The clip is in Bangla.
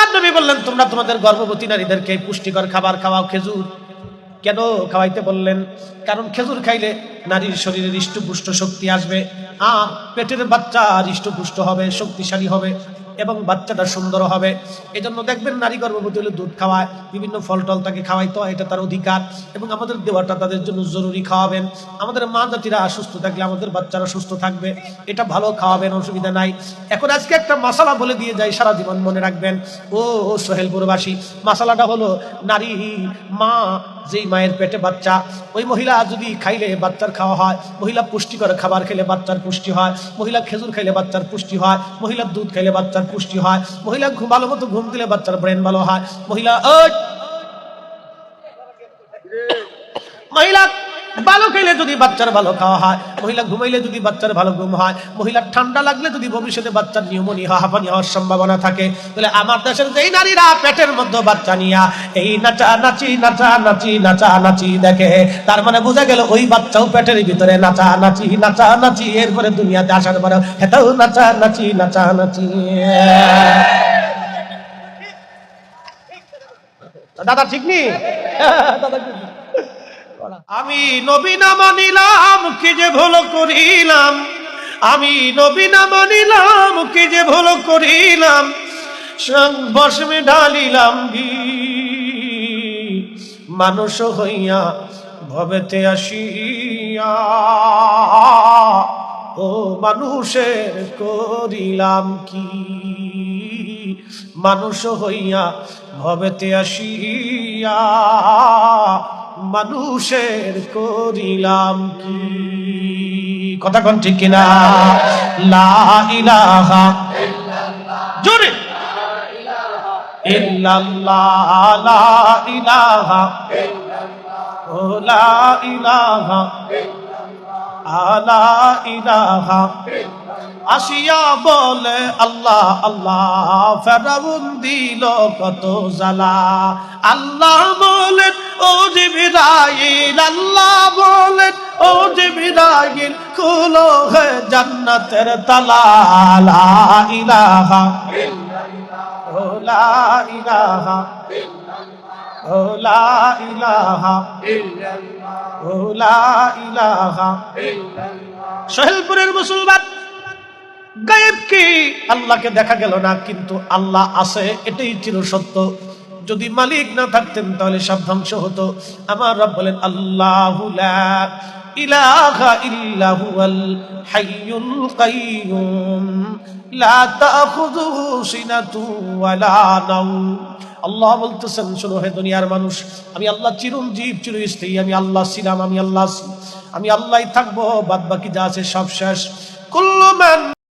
আল্লাহ নবী বললেন, তোমরা তোমাদের গর্ভবতী নারীদেরকে পুষ্টিকর খাবার খাওয়াও খেজুর। কেন খাওয়াইতে বললেন? কারণ খেজুর খাইলে নারীর শরীরের হৃষ্টপুষ্ট শক্তি আসবে, আর পেটের বাচ্চা হৃষ্টপুষ্ট হবে, শক্তিশালী হবে। এবং বাচ্চাটা সুন্দর হবে। এই জন্য দেখবেন নারী গর্ভবতী হলে দুধ খাওয়ায়, বিভিন্ন ফল টল তাকে খাওয়াইতে হয়, এটা তার অধিকার। এবং আমাদের দেওয়াটা তাদের জন্য জরুরি খাওয়াবেন। আমাদের মা জাতিরা সুস্থ থাকলে আমাদের বাচ্চারা সুস্থ থাকবে। এটা ভালো খাওয়াবেন, অসুবিধা নাই। এখন আজকে একটা মশালা বলে দিয়ে যাই, সারা জীবন মনে রাখবেন। ও সোহেলপুরবাসী মশালাটা হলো নারী মা যেই মায়ের পেটে বাচ্চা, ওই মহিলা যদি খাইলে বাচ্চার খাওয়া হয়, মহিলা পুষ্টিকর খাবার খেলে বাচ্চার পুষ্টি হয়, মহিলা খেজুর খাইলে বাচ্চার পুষ্টি হয়, মহিলা দুধ খাইলে বাচ্চার পুষ্টি হয়, মহিলা ভালো মতো ঘুম দিলে বাচ্চার ব্রেন ভালো হয়, মহিলা মহিলা ভালো খেলে যদি বাচ্চার ভালো খাওয়া হয়, মহিলা ঘুমাইলে যদি বাচ্চার ভালো ঘুম হয়, মহিলার ঠান্ডা লাগলে যদি ভবিষ্যতে বাচ্চার নিউমোনিয়া, হাঁপানি হওয়ার সম্ভাবনা থাকে, তাহলে আমার দেশের যেই নারীরা পেটের মধ্যে বাচ্চা নিয়া, এই নাচা নাচি নাচা নাচি নাচা নাচি দেখে, তার মানে বোঝা গেল ওই বাচ্চাও পেটের ভিতরে নাচা নাচি নাচা নাচি, এরপরে দুনিয়াতে আসার পরে হেটাও নাচা নাচি নাচা নাচি দাদা ঠিক নি দাদা ঠিক নি? আমি নবী নাম নিলাম কি যে ভুল করিলাম? আমি নবী নাম নিলাম কি যে ভুল করিলাম? বসমে ঢালিলাম মানুষ হইয়া ভবেতে আসিয়া, ও মানুষের করিলাম কি? মানুষ হইয়া ভবেতে আসিয়া মানুষের করিলাম কি? কথা কোন ঠিক কিনা? লা আলা আসিয়া বলে আল্লাহ আল্লাহ, ফেরাউন দিল কত জ্বালা। আল্লাহ জিবিরাইল আল্লাহ বলেন, ও খুলো হে জান্নাতের তালা লা ইলাহা মুসলমান গায়েব কি? আল্লাহকে দেখা গেল না, কিন্তু আল্লাহ আছে, এটাই ছিল সত্য যদি মালিক না থাকতেন, তাহলে সব ধ্বংস হতো। আমার রব বলেন, আল্লাহ ইলাহা ইল্লাহু আল হাইয়ুল কাইয়ুম। লা তাখুযুহু সিনাতু ওয়ালা আল্লাহ বলতেছেন, শোনো হে দুনিয়ার মানুষ, আমি আল্লাহ চিরঞ্জীব, চিরস্থায়ী, আমি আল্লাহ ছিলাম, আমি আল্লাহ আমি আল্লাহই থাকব বাদ বাকি যা আছে সব শেষ। কুল্লু